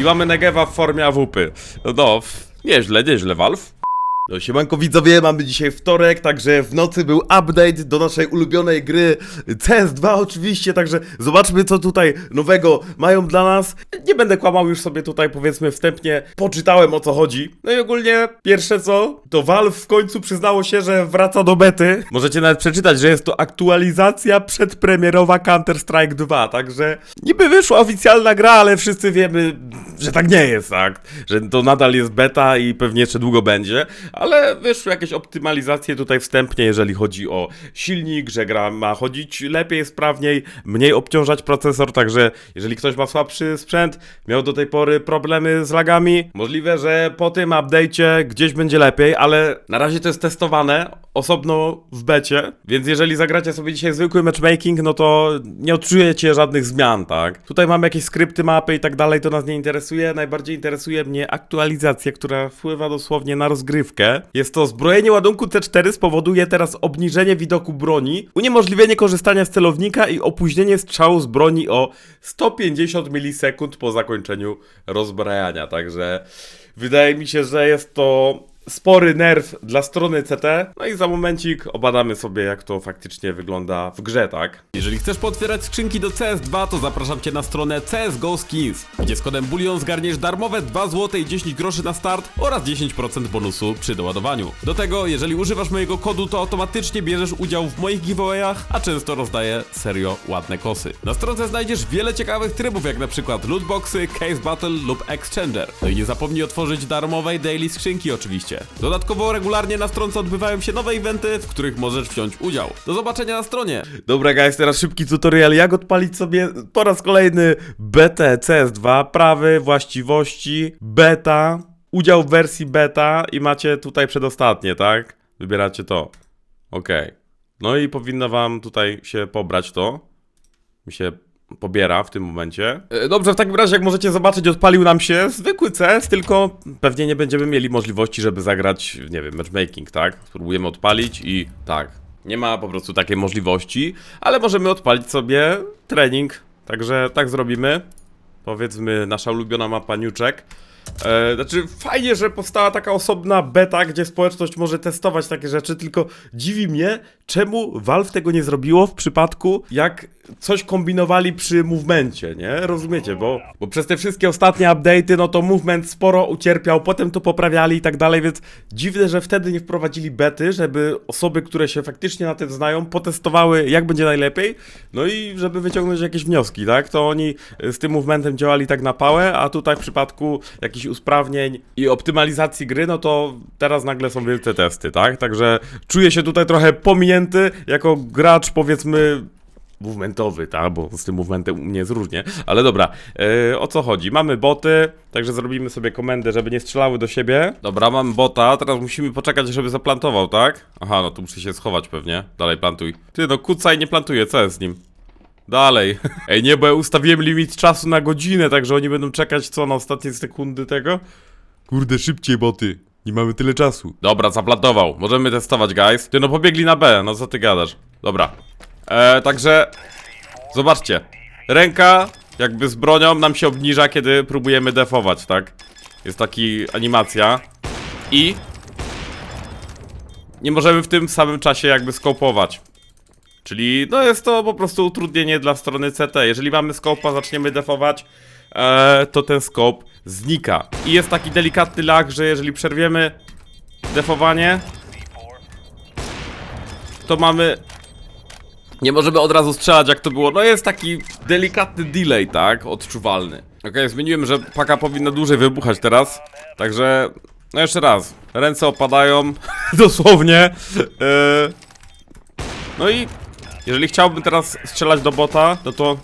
I mamy Negewa w formie AWP. No, nieźle, nieźle, Valve. No, siemanko widzowie, mamy dzisiaj wtorek, także w nocy był update do naszej ulubionej gry CS2 oczywiście, także zobaczmy co tutaj nowego mają dla nas. Nie będę kłamał już sobie tutaj powiedzmy wstępnie, poczytałem o co chodzi. No i ogólnie pierwsze co, to Valve w końcu przyznało się, że wraca do bety. Możecie nawet przeczytać, że jest to aktualizacja przedpremierowa Counter-Strike 2, także niby wyszła oficjalna gra, ale wszyscy wiemy, że tak nie jest, tak? Że to nadal jest beta i pewnie jeszcze długo będzie, ale wyszły jakieś optymalizacje tutaj wstępnie, jeżeli chodzi o silnik, że gra ma chodzić lepiej, sprawniej, mniej obciążać procesor, także jeżeli ktoś ma słabszy sprzęt, miał do tej pory problemy z lagami, możliwe, że po tym update'cie gdzieś będzie lepiej, ale na razie to jest testowane osobno w becie, więc jeżeli zagracie sobie dzisiaj zwykły matchmaking, no to nie odczujecie żadnych zmian, tak? Tutaj mamy jakieś skrypty, mapy i tak dalej, to nas nie interesuje. Najbardziej interesuje mnie aktualizacja, która wpływa dosłownie na rozgrywkę. Jest to zbrojenie ładunku C4 spowoduje teraz obniżenie widoku broni, uniemożliwienie korzystania z celownika i opóźnienie strzału z broni o 150 milisekund po zakończeniu rozbrajania. Także wydaje mi się, że jest to spory nerw dla strony CT. No i za momencik obadamy sobie, jak to faktycznie wygląda w grze, tak? Jeżeli chcesz potwierać skrzynki do CS2, to zapraszam Cię na stronę CSGO Skins, gdzie z kodem BULLION zgarniesz darmowe 2 zł i 10 groszy na start oraz 10% bonusu przy doładowaniu. Do tego, jeżeli używasz mojego kodu, to automatycznie bierzesz udział w moich giveawayach, a często rozdaję serio ładne kosy. Na stronce znajdziesz wiele ciekawych trybów, jak na przykład lootboxy, case battle lub exchanger. No i nie zapomnij otworzyć darmowej daily skrzynki oczywiście. Dodatkowo regularnie na stronce odbywają się nowe eventy, w których możesz wziąć udział. Do zobaczenia na stronie. Dobra guys, teraz szybki tutorial, jak odpalić sobie po raz kolejny BT CS2, prawy, właściwości, beta, udział w wersji beta i macie tutaj przedostatnie, tak? Wybieracie to. Okej. No i powinno wam tutaj się pobrać to. Mi się pobiera w tym momencie. E, Dobrze, w takim razie jak możecie zobaczyć odpalił nam się zwykły CS, tylko pewnie nie będziemy mieli możliwości, żeby zagrać, nie wiem, matchmaking, tak? Spróbujemy odpalić i tak, nie ma po prostu takiej możliwości, ale możemy odpalić sobie trening, także tak zrobimy. Powiedzmy nasza ulubiona mapa Niuczek. E, znaczy, fajnie, że powstała taka osobna beta, gdzie społeczność może testować takie rzeczy, tylko dziwi mnie, czemu Valve tego nie zrobiło w przypadku, jak coś kombinowali przy movemencie, nie? Rozumiecie, bo, bo przez te wszystkie ostatnie update'y, no to movement sporo ucierpiał, potem to poprawiali i tak dalej, więc dziwne, że wtedy nie wprowadzili bety, żeby osoby, które się faktycznie na tym znają, potestowały jak będzie najlepiej, no i żeby wyciągnąć jakieś wnioski, tak? To oni z tym movementem działali tak na pałę, a tutaj w przypadku jakichś usprawnień i optymalizacji gry, no to teraz nagle są wielkie testy, tak? Także czuję się tutaj trochę pominięty jako gracz, powiedzmy, movementowy, tak? Bo z tym movementem u mnie jest różnie. Ale dobra, e, o co chodzi? Mamy boty, także zrobimy sobie komendę, żeby nie strzelały do siebie. Dobra, mam bota, teraz musimy poczekać, żeby zaplantował, tak? Aha, no tu muszę się schować pewnie. Dalej plantuj. Ty, no kucaj nie plantuje, co jest z nim? Dalej. Ej, nie, bo ja ustawiłem limit czasu na godzinę, także oni będą czekać co na ostatnie sekundy tego? Kurde, szybciej boty. Nie mamy tyle czasu. Dobra, zaplantował. Możemy testować, guys. Ty, no pobiegli na B, no co ty gadasz? Dobra. E, także... Zobaczcie. Ręka jakby z bronią nam się obniża, kiedy próbujemy defować, tak? Jest taki animacja. I... Nie możemy w tym samym czasie jakby skopować. Czyli no jest to po prostu utrudnienie dla strony CT. Jeżeli mamy skopa, zaczniemy defować, e, to ten skop znika. I jest taki delikatny lag, że jeżeli przerwiemy defowanie, to mamy... Nie możemy od razu strzelać jak to było. No jest taki delikatny delay, tak? Odczuwalny. Okej, zmieniłem, że paka powinna dłużej wybuchać teraz. Także... No jeszcze raz. Ręce opadają. Dosłownie. E, no i jeżeli chciałbym teraz strzelać do bota, no to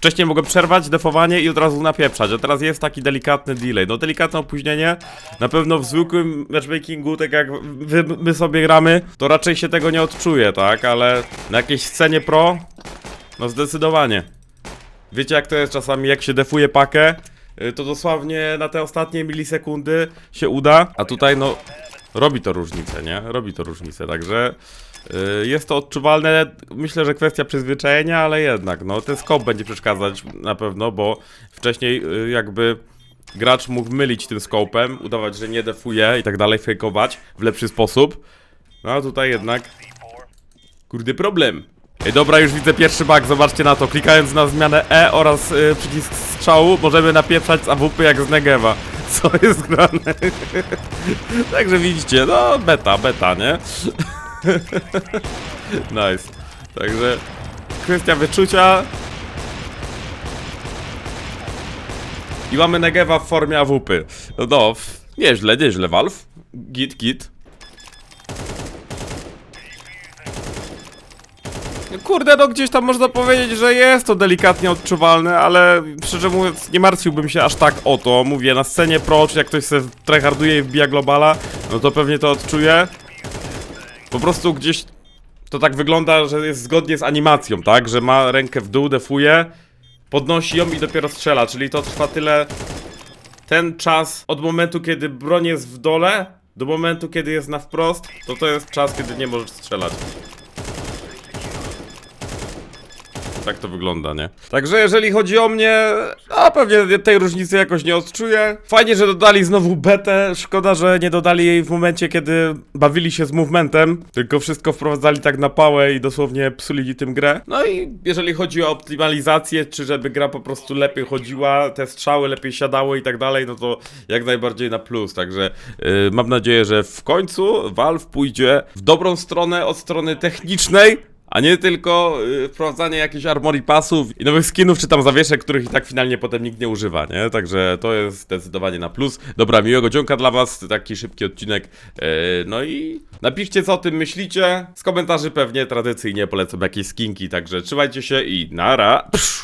wcześniej mogę przerwać defowanie i od razu napieprzać, a teraz jest taki delikatny delay. No delikatne opóźnienie, na pewno w zwykłym matchmakingu, tak jak wy, my sobie gramy, to raczej się tego nie odczuje, tak? Ale na jakiejś scenie pro, no zdecydowanie. Wiecie jak to jest czasami, jak się defuje pakę, y, to dosłownie na te ostatnie milisekundy się uda, a tutaj no robi to różnicę, nie? Robi to różnicę, także jest to odczuwalne, myślę, że kwestia przyzwyczajenia, ale jednak, no ten skop będzie przeszkadzać na pewno, bo wcześniej y, jakby gracz mógł mylić tym skopem, udawać, że nie defuje i tak dalej, fejkować w lepszy sposób. No a tutaj jednak... Kurde, problem. Ej, dobra, już widzę pierwszy bug, zobaczcie na to. Klikając na zmianę E oraz y, przycisk strzału, możemy napieprzać z AWP jak z Negewa. Co jest grane? Także widzicie, no beta, beta, nie? nice. Także kwestia wyczucia. I mamy Negewa w formie AWP. No, no nieźle, nieźle, Valve. Git, git. Kurde, no gdzieś tam można powiedzieć, że jest to delikatnie odczuwalne, ale szczerze mówiąc nie martwiłbym się aż tak o to. Mówię, na scenie pro, czy jak ktoś se tryharduje i wbija globala, no to pewnie to odczuje. Po prostu gdzieś to tak wygląda, że jest zgodnie z animacją, tak? Że ma rękę w dół, defuje, podnosi ją i dopiero strzela, czyli to trwa tyle... Ten czas od momentu, kiedy broń jest w dole, do momentu, kiedy jest na wprost, to to jest czas, kiedy nie możesz strzelać. Tak to wygląda, nie? Także jeżeli chodzi o mnie, a pewnie tej różnicy jakoś nie odczuję. Fajnie, że dodali znowu betę. Szkoda, że nie dodali jej w momencie, kiedy bawili się z movementem, tylko wszystko wprowadzali tak na pałę i dosłownie psuli tym grę. No i jeżeli chodzi o optymalizację, czy żeby gra po prostu lepiej chodziła, te strzały lepiej siadały i tak dalej, no to jak najbardziej na plus. Także yy, mam nadzieję, że w końcu Valve pójdzie w dobrą stronę od strony technicznej. A nie tylko y, wprowadzanie jakichś armory pasów i nowych skinów, czy tam zawieszek, których i tak finalnie potem nikt nie używa, nie? Także to jest zdecydowanie na plus. Dobra, miłego dzionka dla was, taki szybki odcinek. E, no i napiszcie, co o tym myślicie. Z komentarzy pewnie tradycyjnie polecam jakieś skinki, także trzymajcie się i nara. Psz.